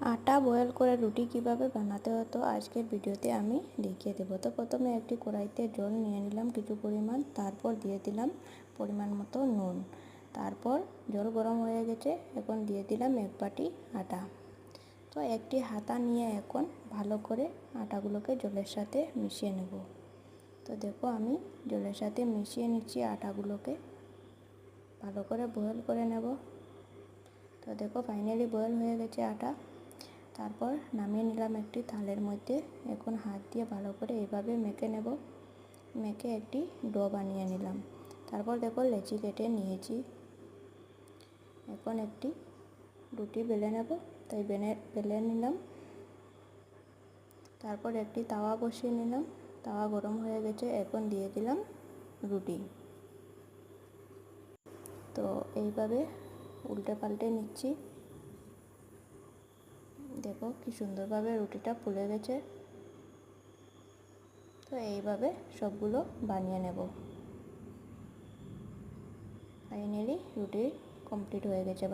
আটা বয়েল করে রুটি কীভাবে বানাতে হতো আজকের ভিডিওতে আমি দেখিয়ে দেবো। তো প্রথমে একটি কড়াইতে জল নিয়ে নিলাম, কিছু পরিমাণ। তারপর দিয়ে দিলাম পরিমাণ মতো নুন। তারপর জল গরম হয়ে গেছে, এখন দিয়ে দিলাম এক বাটি আটা। তো একটি হাতা নিয়ে এখন ভালো করে আটাগুলোকে জলের সাথে মিশিয়ে নেব। তো দেখো আমি জলের সাথে মিশিয়ে নিচ্ছি আটাগুলোকে। ভালো করে বয়েল করে নেব। তো দেখো ফাইনালি বয়েল হয়ে গেছে আটা। তারপর নামিয়ে নিলাম একটি থালের মধ্যে। এখন হাত দিয়ে ভালো করে এইভাবে মেখে নেব। মেখে একটি ডো বানিয়ে নিলাম। তারপর দেখো লেচি কেটে নিয়েছি। এখন একটি রুটি বেলে নেব। তাই বেলে বেলে নিলাম। তারপর একটি তাওয়া বসিয়ে নিলাম। তাওয়া গরম হয়ে গেছে। এখন দিয়ে দিলাম রুটি। তো এইভাবে উল্টে পাল্টে নিচ্ছি। দেখো কি সুন্দরভাবে রুটিটা ফুলে গেছে। তো এইভাবে সবগুলো বানিয়ে নেব। ফাইনালি রুটি কমপ্লিট হয়ে গেছে